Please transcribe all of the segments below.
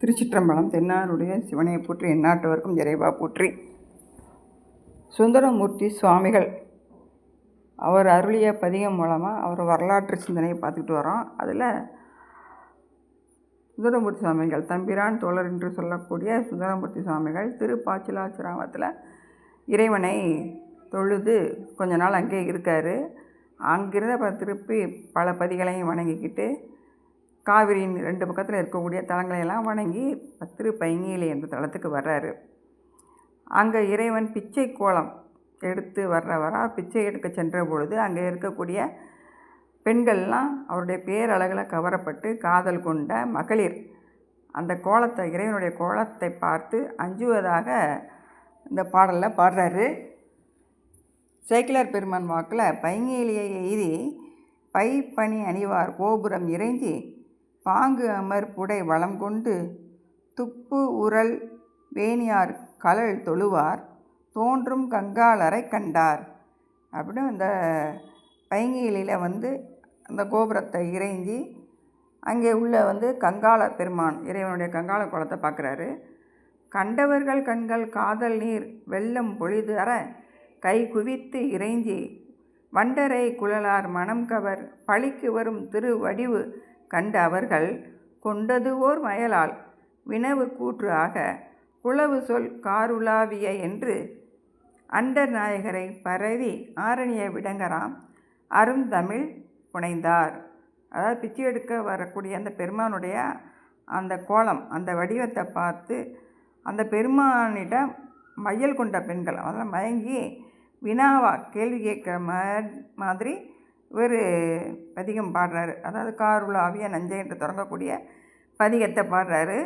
திருச்சிற்றம்பலம் தென்னாருடைய சிவனையை போற்றி எந்நாட்டவருக்கும் இறைவா போற்றி. சுந்தரமூர்த்தி சுவாமிகள் அவர் அருளிய பதிகம் மூலமாக அவர் வரலாற்று சிந்தனையை பார்த்துக்கிட்டு வரோம். அதில் சுந்தரமூர்த்தி சுவாமிகள் தம்பிரான் தோழர் என்று சொல்லக்கூடிய சுந்தரமூர்த்தி சுவாமிகள் திருப்பாச்சிலாச்சிராமத்தில் இறைவனை தொழுது கொஞ்ச நாள் அங்கே இருக்கார். அங்கிருந்த அப்புறம் திருப்பி பல பதிகளையும் வணங்கிக்கிட்டு காவிரியின் ரெண்டு பக்கத்தில் இருக்கக்கூடிய தலங்களையெல்லாம் வணங்கி பத்திரு பைங்கிலி என்ற தலத்துக்கு வர்றாரு. அங்கே இறைவன் பிச்சை கோலம் எடுத்து வர்றவரா? பிச்சை எடுக்க சென்ற பொழுது அங்கே இருக்கக்கூடிய பெண்கள்லாம் அவருடைய பேரழகில் கவரப்பட்டு காதல் கொண்ட மகளிர் அந்த கோலத்தை இறைவனுடைய கோலத்தை பார்த்து அஞ்சுவதாக இந்த பாடலில் பாடுறாரு. சேக்கிலார் பெருமான் வாக்கில் பைங்கிலியை எய்தி பை பனி அணிவார் கோபுரம் இறைஞ்சி பாங்கு அமர் புடை வளம் கொண்டு துப்பு உரல் வேணியார் கலல் தொழுவார் தோன்றும் கங்காளரை கண்டார். அப்படின்னு அந்த பைங்கிலியில் வந்து அந்த கோபுரத்தை இறைஞ்சி அங்கே உள்ள வந்து கங்காள பெருமான் இறைவனுடைய கங்காள குளத்தை பார்க்குறாரு. கண்டவர்கள் கண்கள் காதல் நீர் வெள்ளம் பொழிது அற கை குவித்து இறைஞ்சி வண்டரை குழலார் மனம் கவர் பழிக்கு வரும் திரு வடிவு கண்ட அவர்கள் கொண்டது ஓர் மயலால் வினவு கூற்று ஆக குளவு சொல் காருலாவிய என்று அண்டர் நாயகரை பரவி ஆரணிய விடங்கராம் அருந்தமிழ் புனைந்தார். அதாவது பிச்சை எடுக்க வரக்கூடிய அந்த பெருமானுடைய அந்த கோலம் அந்த வடிவத்தை பார்த்து அந்த பெருமானிடம் மையல் கொண்ட பெண்கள் அதெல்லாம் மயங்கி வினாவா கேள்வி கேட்குற மாதிரி இவர் பதிகம் பாடுறாரு. அதாவது காருளாவிய நஞ்சை என்று தொடங்கக்கூடிய பதிகத்தை பாடுறாரு.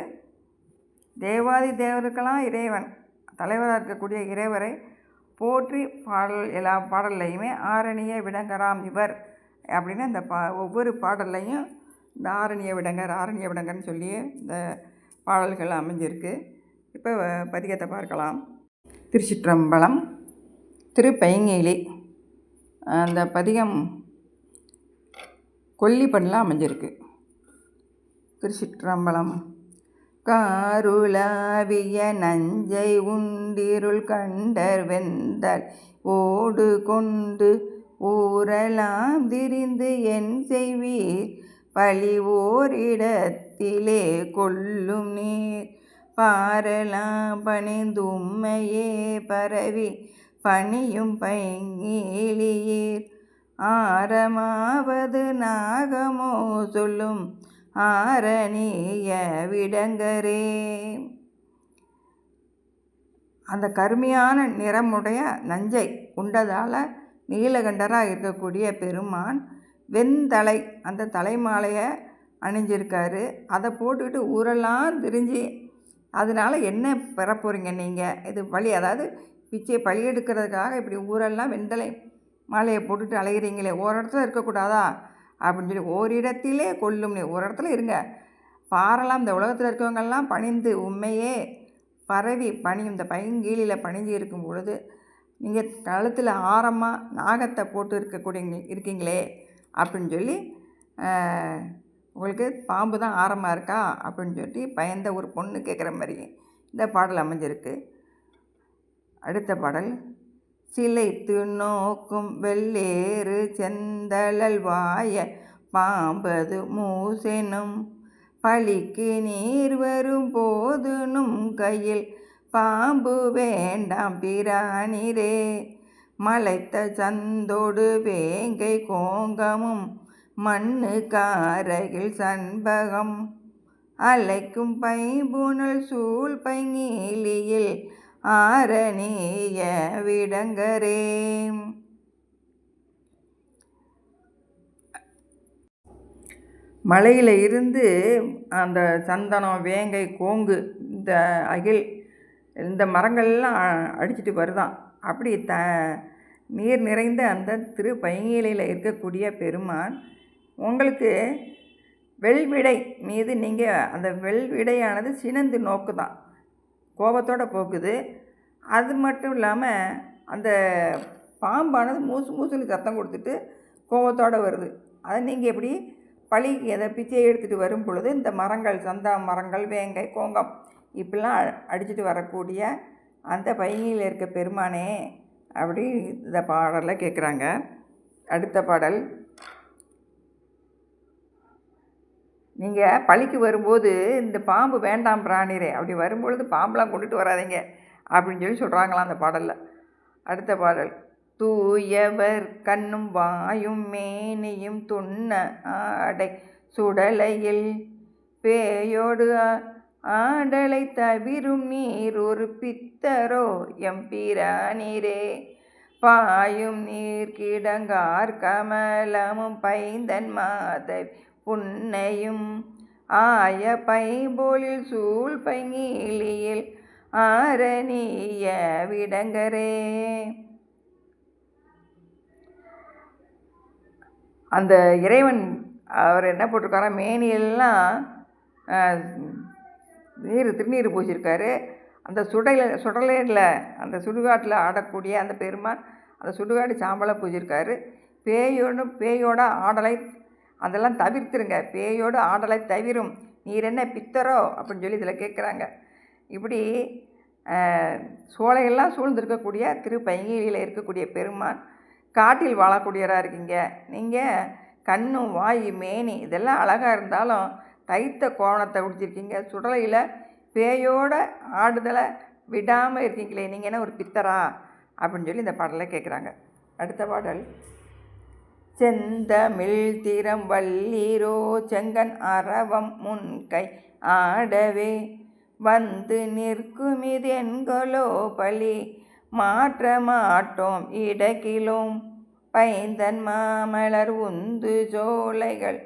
தேவாதி தேவருக்கெல்லாம் இறைவன் தலைவராக இருக்கக்கூடிய இறைவரை போற்றி பாடல் எல்லா பாடல்லையுமே ஆரணிய விடங்கராம் இவர் அப்படின்னு அந்த பா ஒவ்வொரு பாடல்லையும் இந்த ஆரணிய விடங்கர் ஆரணிய விடங்கர்னு சொல்லி இந்த பாடல்கள் அமைஞ்சிருக்கு. இப்போ பதிகத்தை பார்க்கலாம். திருச்சிற்றம்பலம் திருப்பைங்கிலி. அந்த பதிகம் கொல்லிப்பண்ணில் அமைஞ்சிருக்கு. திருச்சிற்றம்பலம். காருளாவிய நஞ்சை உண்டிருள் கண்டர் வெந்தல் ஓடு கொண்டு ஊரலாம் திரிந்து என் செய்வீர். பழி ஓரிடத்திலே கொல்லும் நீர். பாரலாம் பணிந்தும்மையே பரவி பணியும் பைங்கீழியீர் ஆரமாவது நாகமோ சொல்லும் ஆரணிய விடங்கரே. அந்த கருமையான நிறமுடைய நஞ்சை உண்டதால் நீலகண்டராக இருக்கக்கூடிய பெருமான் வெண்தலை அந்த தலைமாலையை அணிஞ்சிருக்காரு. அதை போட்டுக்கிட்டு ஊரெல்லாம் திரிஞ்சு அதனால் என்ன பெற போகிறீங்க நீங்கள் இது வழி அதாவது பிச்சை பழி எடுக்கிறதுக்காக இப்படி ஊரெல்லாம் வெண்தலை மாலையை போட்டுட்டு அலைகிறீங்களே ஒரு இடத்துல இருக்கக்கூடாதா? அப்படின்னு சொல்லி ஓரிடத்திலே கொல்லும் நீ ஒரு இடத்துல இருங்க. பாரலாம் இந்த உலகத்தில் இருக்கவங்கெல்லாம் பணிந்து உண்மையே பரவி பணி இந்த பைங்கீழியில் பணிஞ்சு இருக்கும் பொழுது நீங்கள் கழுத்தில் ஆரமாக நாகத்தை போட்டு இருக்கக்கூடிய இருக்கீங்களே அப்படின்னு சொல்லி உங்களுக்கு பாம்பு தான் ஆரமாக இருக்கா? அப்படின்னு சொல்லி பயந்த ஒரு பொண்ணு கேட்குற மாதிரி இந்த பாடல் அமைஞ்சிருக்கு. அடுத்த பாடல். சிலைத்து நோக்கும் வெள்ளேறு செந்தளல் வாய பாம்பது மூசெனும். பழிக்கு நீர் வரும் போதுனும் கையில் பாம்பு வேண்டாம் பிராணிரே. மலைத்த சந்தோடு வேங்கை கோங்கமும் மண்ணு காரகில் சண்பகம். அலைக்கும் பைம்புணல் சூழ் பைங்கிலியில் ஆரணிய விடங்கரே. மலையில் இருந்து அந்த சந்தனம் வேங்கை கோங்கு இந்த அகில் இந்த மரங்கள்லாம் அடிச்சிட்டு வருதான். அப்படி த நீர் நிறைந்த அந்த திரு பைங்கிலையில் இருக்கக்கூடிய பெருமான் உங்களுக்கு வெள்விடை மீது நீங்கள் அந்த வெள்விடையானது சினந்து நோக்கு தான் கோபத்தோடு போக்குது. அது மட்டும் இல்லாமல் அந்த பாம்பானது மூசு மூசுன்னு சத்தம் கொடுத்துட்டு கோபத்தோடு வருது. அதை நீங்கள் எப்படி பழிக்கு எதை பிச்சையை எடுத்துகிட்டு வரும் பொழுது இந்த மரங்கள் சந்தா மரங்கள் வேங்கை கோங்கம் இப்படிலாம் அடிச்சுட்டு வரக்கூடிய அந்த பையில இருக்க பெருமானே அப்படி இந்த பாடலில் கேட்குறாங்க. அடுத்த பாடல். நீங்கள் பழிக்கு வரும்போது இந்த பாம்பு வேண்டாம் பிராணிரே அப்படி வரும்பொழுது பாம்பெலாம் கொண்டுட்டு வராதீங்க அப்படின்னு சொல்லி சொல்கிறாங்களாம் அந்த பாடலில். அடுத்த பாடல் தூயவர் கண்ணும் வாயும் மேனியும் துண்ண ஆடை சுடலையில் பேயோடு ஆடலை தவிரும் நீர் ஒரு பித்தரோ எம்பிரானிரே பாயும் நீர் கிடங்கார் கமலமும் பைந்தன் மாதவி புன்னையும் ஆய பைபோலில் சூழ் பைங்கிலியில் ஆரணிய விடங்கரே. அந்த இறைவன் அவர் என்ன போட்டிருக்காரா? மேனியெல்லாம் நீர் திருநீர் பூச்சிருக்காரு அந்த சுடல சுடலையில் அந்த சுடுகாட்டில் ஆடக்கூடிய அந்த பெருமான் அந்த சுடுகாடு சாம்பலை பூஜிருக்காரு பேயோடு பேயோட ஆடலை அதெல்லாம் தவிர்த்துருங்க. பேயோடு ஆடலை தவிரும். நீர் என்ன பித்தரோ? அப்படின்னு சொல்லி இதில் கேட்குறாங்க. இப்படி சோலையெல்லாம் சூழ்ந்திருக்கக்கூடிய திருப்பயங்கியில் இருக்கக்கூடிய பெருமான் காட்டில் வாழக்கூடியவராக இருக்கீங்க. நீங்கள் கண்ணும் வாய் மேனி இதெல்லாம் அழகாக இருந்தாலும் தைத்த கோணத்தை உடிச்சிருக்கீங்க சுடலையில் பேயோட ஆடுதலை விடாமல் இருக்கீங்களே நீங்கள் என்ன ஒரு பித்தரா? அப்படின்னு சொல்லி இந்த பாடலை கேட்குறாங்க. அடுத்த பாடல். செந்தமிழ் திறம் வள்ளிரோ செங்கன் அறவம் முன்கை ஆடவே வந்து நிற்குமிதென்கொலோ பலி மாற்ற மாட்டோம் இடக்கிலும். பைந்தன் மாமலர் உந்து சோலைகள்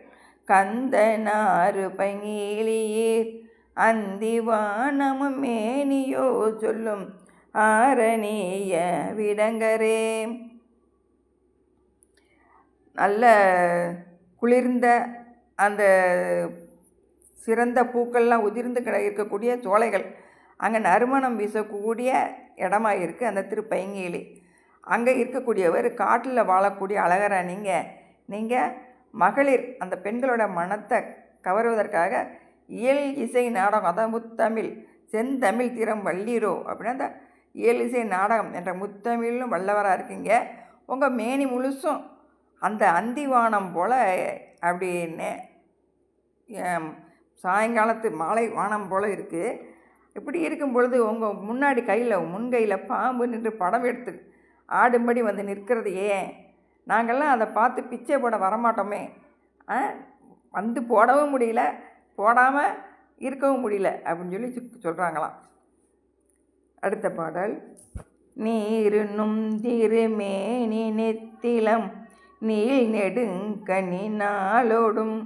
கந்தனாறு பங்கீழியீர் அந்திவானமும் மேனியோ சொல்லும் ஆரணிய விடங்கரே நல்ல குளிர்ந்த அந்த சிறந்த பூக்கள்லாம் உதிர்ந்து கிட இருக்கக்கூடிய சோலைகள். அங்கே நறுமணம் வீசக்கூடிய இடமா இருக்குது அந்த திருப்பயங்கேலி அங்கே இருக்கக்கூடியவர் காட்டில் வாழக்கூடிய அழகரா நீங்கள் நீங்கள் மகளிர் அந்த பெண்களோட மனத்தை கவருவதற்காக இயல் இசை நாடகம் அதான் முத்தமிழ் செந்தமிழ் திறம் வள்ளீரோ அப்படின்னா அந்த இயல் இசை நாடகம் என்ற முத்தமிழும் வல்லவராக இருக்கீங்க. உங்கள் மேனி முழுசும் அந்த அந்திவானம் போல் அப்படின்னு சாயங்காலத்து மாலை வானம் போல் இருக்குது இப்படி இருக்கும் பொழுது உங்கள் முன்னாடி கையில் முன்கையில் பாம்பு நின்று படம் எடுத்து ஆடும்படி வந்து நிற்கிறது ஏன்? நாங்கள்லாம் அதை பார்த்து பிச்சை போட வரமாட்டோமே. வந்து போடவும் முடியல போடாமல் இருக்கவும் முடியல அப்படின்னு சொல்லி சொல்கிறாங்களாம் அடுத்த பாடல். நீருண்ணும் திருமேனி நெத்திலம் நீள் நெடுங்கனி நாளோடும்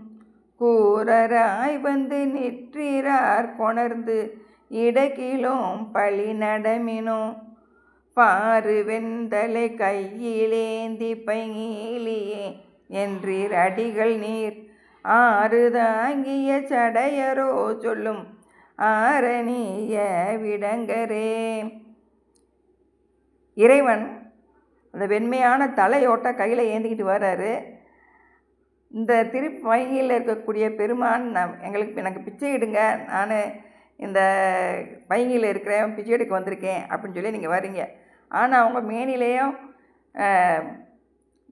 கூரராய் வந்து நிற்றார் கொணர்ந்து இடகிலோம் பழி நடமினோ. பாரு வெந்தலை கையிலேந்தி பையிலியே என்றீர் அடிகள் நீர். ஆறு தாங்கிய சடையரோ சொல்லும் ஆரணிய விடங்கரே. இறைவன் அந்த வெண்மையான தலையோட்ட கையில் ஏந்திக்கிட்டு வர்றாரு. இந்த திருப்பையில் இருக்கக்கூடிய பெருமான் நான் எங்களுக்கு எனக்கு பிச்சை இடுங்க நான் இந்த பைங்கியில் இருக்கிறேன் பிச்சை எடுக்க வந்திருக்கேன் அப்படின்னு சொல்லி நீங்கள் வரீங்க ஆனால் அவங்க மேனிலேயும்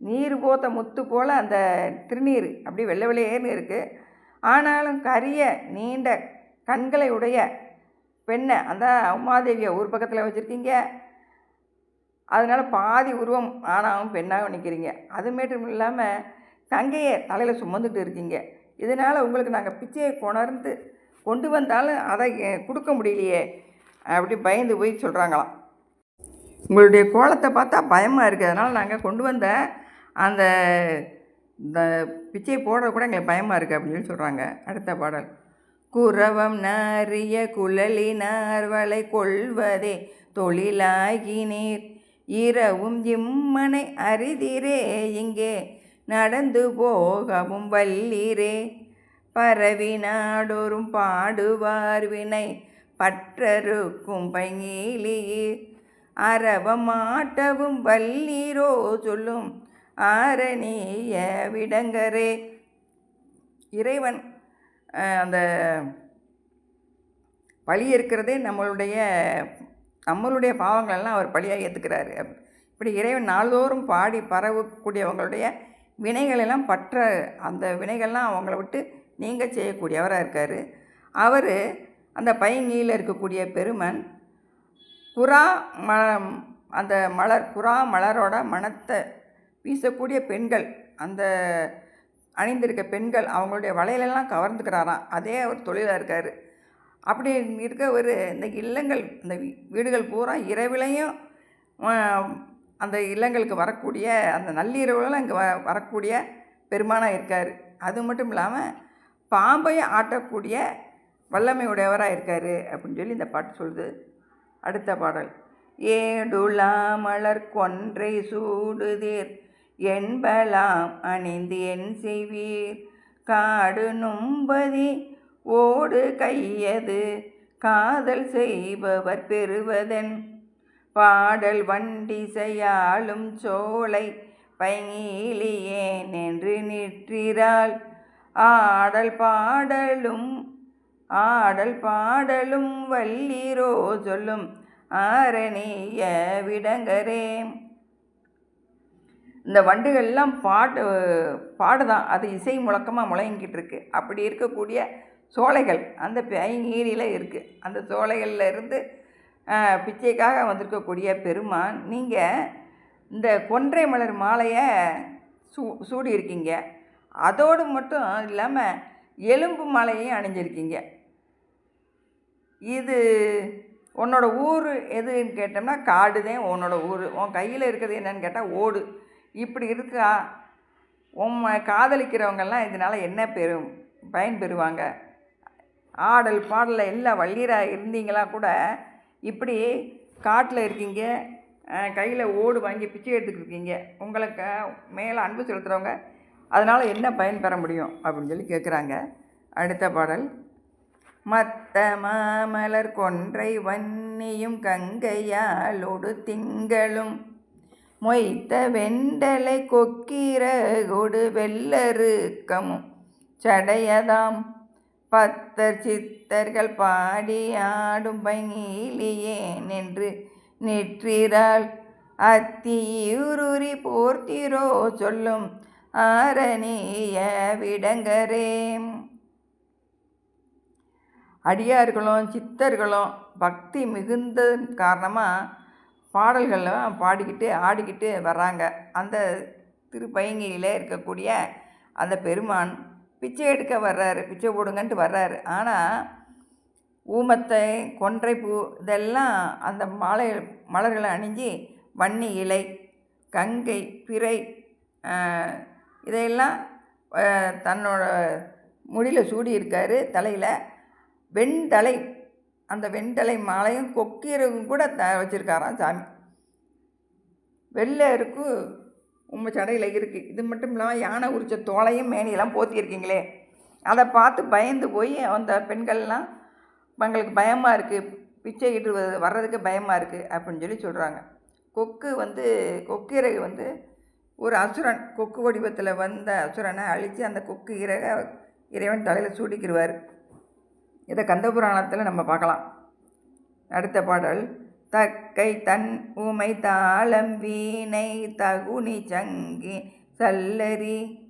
நீர் போத்த முத்து போல் அந்த திருநீர் அப்படி வெள்ளை வெள்ளையேன்னு இருக்குது ஆனாலும் கரிய நீண்ட கண்களை உடைய பெண்ணை அந்த உமாதேவியை ஒரு பக்கத்தில் வச்சுருக்கீங்க. அதனால் பாதி உருவம் ஆணாகவும் பெண்ணாகவும் நிற்கிறீங்க அது மட்டும் இல்லாமல் தங்கையை தலையில் சுமந்துட்டு இருக்கீங்க. இதனால் உங்களுக்கு நாங்கள் பிச்சையை கொணர்ந்து கொண்டு வந்தாலும் அதை கொடுக்க முடியலையே அப்படி பயந்து போய் சொல்கிறாங்களாம் உங்களுடைய கோலத்தை பார்த்தா பயமாக இருக்குது அதனால் நாங்கள் கொண்டு வந்த அந்த இந்த பிச்சையை போடுற கூட எங்களுக்கு பயமாக இருக்குது அப்படின்னு சொல்லி சொல்கிறாங்க அடுத்த பாடல். குரவம் நாரிய குழலினார்வளை கொள்வதே தொழிலாகினீர் இரவும் இம்மனை அரிதிரே இங்கே நடந்து போகவும் வல்லிரே. பரவி நாடோறும் பாடுவார் வினை பற்றருக்கும் பங்கிலியீர் அறவமாட்டவும் வல்லீரோ சொல்லும் ஆரணிய விடங்கரே. இறைவன் அந்த பழி இருக்கிறதே நம்மளுடைய நம்மளுடைய பாவங்களெல்லாம் அவர் பழியாக ஏற்றுக்கிறாரு இப்படி இறைவன் நாள்தோறும் பாடி பரவக்கூடியவங்களுடைய வினைகளெல்லாம் பற்ற அந்த வினைகள்லாம் அவங்கள விட்டு நீங்கள் செய்யக்கூடியவராக இருக்கார். அவர் அந்த பைங்கியில் இருக்கக்கூடிய பெருமன் புறா ம அந்த மலர் புறா மலரோட மனத்தை வீசக்கூடிய பெண்கள் அந்த அணிந்திருக்க பெண்கள் அவங்களுடைய வலையிலெல்லாம் கவர்ந்துக்கிறாராம். அதே அவர் தொழிலாக இருக்கார். அப்படி இருக்க ஒரு இந்த இல்லங்கள் இந்த வீ- வீடுகள் பூரா இரவிலையும் அந்த இல்லங்களுக்கு வரக்கூடிய அந்த நள்ளிரவுலாம் இங்கே வ வரக்கூடிய பெருமானாக இருக்கார். அது மட்டும் இல்லாமல் பாம்பையும் ஆட்டக்கூடிய வல்லமை உடையவராக இருக்கார் அப்படின்னு சொல்லி இந்த பாட்டு சொல்லுது. அடுத்த பாடல். ஏடுலா மலர் கொன்றை சூடுதீர் என்பலாம் அணிந்து என் செய்வீர் காடு நும்பதி ஓடு கையது காதல் செய்பவர் பெறுவதன். பாடல் வண்டிசையாளும் சோலை பைங்கிலியேன் என்று நிற்கிறாள்? ஆடல் பாடலும் ஆடல் பாடலும் வல்லிரோ சொல்லும் ஆரணிய விடங்கரே. இந்த வண்டுகள்லாம் பாட்டு பாடுதான். அது இசை முழக்கமாக முழங்கிட்டு இருக்கு. அப்படி இருக்கக்கூடிய சோலைகள். அந்த பைங்கீரியில் இருக்குது அந்த சோலைகளில் இருந்து பிச்சைக்காக வந்திருக்கக்கூடிய பெருமான் நீங்கள் இந்த கொன்றை மலர் மாலையை சூ சூடி இருக்கீங்க அதோடு மட்டும் இல்லாமல் எலும்பு மாலையையும் அணிஞ்சிருக்கீங்க. இது உன்னோட ஊர் எதுன்னு கேட்டோம்னா காடு தான் உன்னோட ஊர். உன் கையில் இருக்கிறது என்னன்னு கேட்டால் ஓடு. இப்படி இருக்கா? உன் காதலிக்கிறவங்கெல்லாம் இதனால் என்ன பெறும் பயன் பெறுவாங்க? ஆடல் பாடலில் எல்லாம் வள்ளீராக இருந்தீங்களா கூட? இப்படி காட்டில் இருக்கீங்க கையில் ஓடு வாங்கி பிச்சை எடுத்துக்கிட்டு இருக்கீங்க. உங்களுக்கு மேலே அன்பு செலுத்துகிறவங்க அதனால் என்ன பயன் பெற முடியும் அப்படின்னு சொல்லி கேட்குறாங்க அடுத்த பாடல். மத்த மாமலர் கொன்றை வன்னியும் கங்கையாலோடு திங்களும். மொய்த்த வெண்டலை கொக்கிரகொடு வெள்ளருக்கமும். சடையதாம் பத்தர் சித்தர்கள் பாடி ஆடும் பங்கிலியேன் என்று நிற்றிராள். அத்தியூருரி போர்த்திரோ சொல்லும் ஆரணிய விடங்கரேம் அடியார்களும் சித்தர்களும் பக்தி மிகுந்த காரணமாக பாடல்கள்லாம் பாடிக்கிட்டு ஆடிக்கிட்டு வர்றாங்க. அந்த திருப்பயங்கியில் இருக்கக்கூடிய அந்த பெருமான் பிச்சை எடுக்க வர்றாரு பிச்சை போடுங்கன்ட்டு வர்றாரு. ஆனால் ஊமத்தை கொன்றை பூ இதெல்லாம் அந்த மாலை மலர்களை அணிஞ்சு வன்னி இலை கங்கை பிறை இதையெல்லாம் தன்னோட முடியில் சூடி இருக்காரு தலையில். வெண்தலை அந்த வெண்தலை மாலையும் கொக்கீரவும் கூட த வச்சுருக்காராம் சாமி. வெள்ளை உங்கள் சடையில் இருக்குது இது மட்டும் இல்லாமல் யானை உரிச்ச தோலையும் மேனியெல்லாம் போத்தியிருக்கீங்களே அதை பார்த்து பயந்து போய் அந்த பெண்கள்லாம் எங்களுக்கு பயமாக இருக்குது பிச்சை இட்டு வர்றதுக்கு பயமாக இருக்குது அப்படின்னு சொல்லி சொல்கிறாங்க கொக்கு வந்து கொக்கிறகு வந்து ஒரு அசுரன் கொக்கு வடிவத்தில் வந்த அசுரனை அழித்து அந்த கொக்கு இறக இறைவன் தலையில் சூடிக்கிடுவார் இதை கந்தபுராணத்தில் நம்ம பார்க்கலாம். அடுத்த பாடல். தக்கை தன் உமை தாளம் வீணை தகுனி சங்கி சல்லரி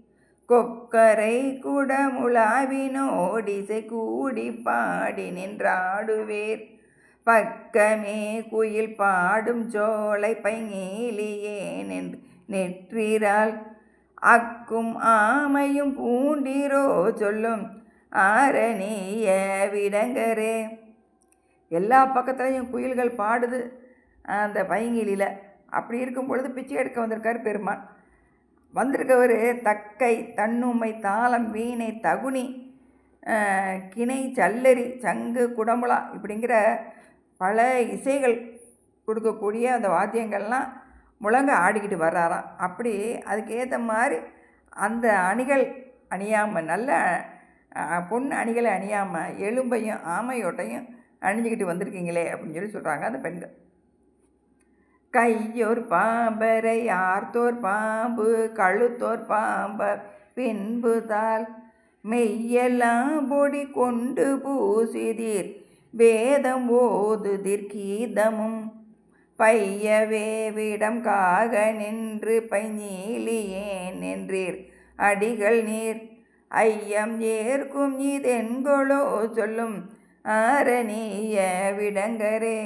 கொக்கரை குடமுலாவினோடிசை கூடி பாடி நின்றாடுவேர். பக்கமே குயில் பாடும் சோலை பைங்கீலியேன் என்று நெற்றிரால் அக்கும் ஆமையும் பூண்டிரோ சொல்லும் ஆரணிய விடங்கரே எல்லா பக்கத்துலேயும் குயில்கள் பாடுது அந்த பைங்கிலியில் அப்படி இருக்கும் பொழுது பிச்சை எடுக்க வந்திருக்கார் பெருமான். வந்திருக்கவர் தக்கை தன்னுமை தாளம் வீணை தகுனி கிணை சல்லரி சங்கு குடமுளா இப்படிங்கிற பல இசைகள் கொடுக்கக்கூடிய அந்த வாத்தியங்கள்லாம் முழங்க ஆடிக்கிட்டு வர்றாராம். அப்படி அதுக்கேற்ற மாதிரி அந்த அணிகள் அணியாமல் நல்ல பொண்ணு பொன் அணிகளை அணியாமல் எலும்பையும் ஆமையோட்டையும் அணிஞ்சிக்கிட்டு வந்திருக்கீங்களே அப்படின்னு சொல்லி சொல்கிறாங்க அந்த பெண்கள். கையோர் பாம்பரை ஆர்த்தோர் பாம்பு கழுத்தோர் பாம்பர் பின்புதால் மெய்யெல்லாம் பொடி கொண்டு பூசிதீர். வேதம் ஓதுதிர் கீதமும். பையவே விடம் காக நின்று பைநீலியேன் என்றீர் அடிகள் நீர். ஐயம் ஏற்கும் இதென்கொளோ சொல்லும். ஆரணிய விடங்கரே.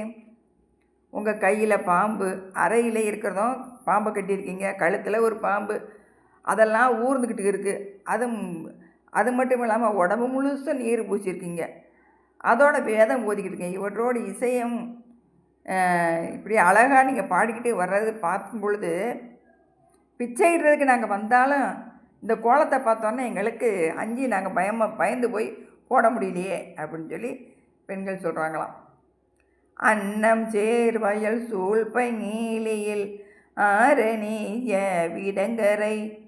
உங்கள் கையில் பாம்பு அறையில் இருக்கிறதும் பாம்பை கட்டியிருக்கீங்க கழுத்தில் ஒரு பாம்பு. அதெல்லாம் ஊர்ந்துக்கிட்டு இருக்குது அது அது மட்டும் இல்லாமல் உடம்பு முழுசும் நீர் பூச்சிருக்கீங்க அதோட வேதம் ஓதிக்கிட்டு இருக்கீங்க. இவற்றோட இசையும் இப்படி அழகாக நீங்கள் பாடிக்கிட்டே வர்றது பார்க்கும் பொழுது பிச்சைடுறதுக்கு நாங்கள் வந்தாலும் இந்த கோலத்தை பார்த்தோன்னே எங்களுக்கு அஞ்சு நாங்கள் பயமாக பயந்து போய் போட முடியலையே அப்படின்னு சொல்லி பெண்கள் சொல்கிறாங்களாம் அன்னம் சேர் வயல் சூழ்பை நீலியில் ஆரணிய விடங்கரை.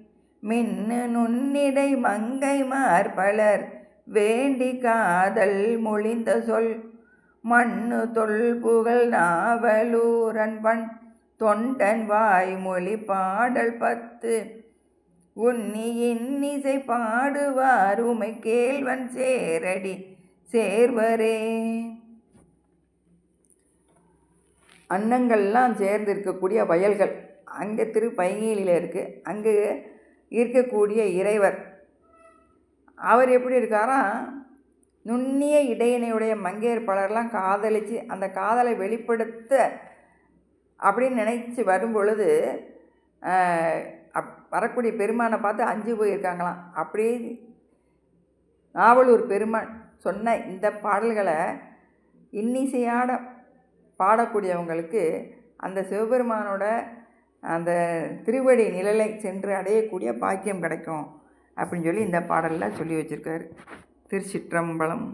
மின்னு நுண்ணிடை மங்கை மார்பலர் வேண்டி காதல் மொழிந்த சொல். மண்ணு தொல் புகழ் நாவலூரன்பண் தொண்டன் வாய்மொழி பாடல் பத்து. உன்னி இன்னிசை பாடுவார் உமை கேள்வன் சேரடி. சேர்வரே. அன்னங்கள்லாம் சேர்ந்து இருக்கக்கூடிய வயல்கள். அங்கே திரு பைங்கிலியில் இருக்குது அங்கே இருக்கக்கூடிய இறைவர். அவர் எப்படி இருக்காரா? நுண்ணிய இடையினையுடைய மங்கையர்பாளர்லாம் காதலித்து அந்த காதலை வெளிப்படுத்த அப்படின்னு நினச்சி வரும் பொழுது அப் வரக்கூடிய பெருமானை பார்த்து அஞ்சு போயிருக்காங்களாம். அப்படி நாவலூர் பெருமான் சொன்ன இந்த பாடல்களை இன்னிசையாட பாடக்கூடியவங்களுக்கு அந்த சிவபெருமானோட அந்த திருவடி நிழலை சென்று அடையக்கூடிய பாக்கியம் கிடைக்கும் அப்படின்னு சொல்லி இந்த பாடலில் சொல்லி வச்சுருக்காரு. திருச்சிற்றம்பலம்.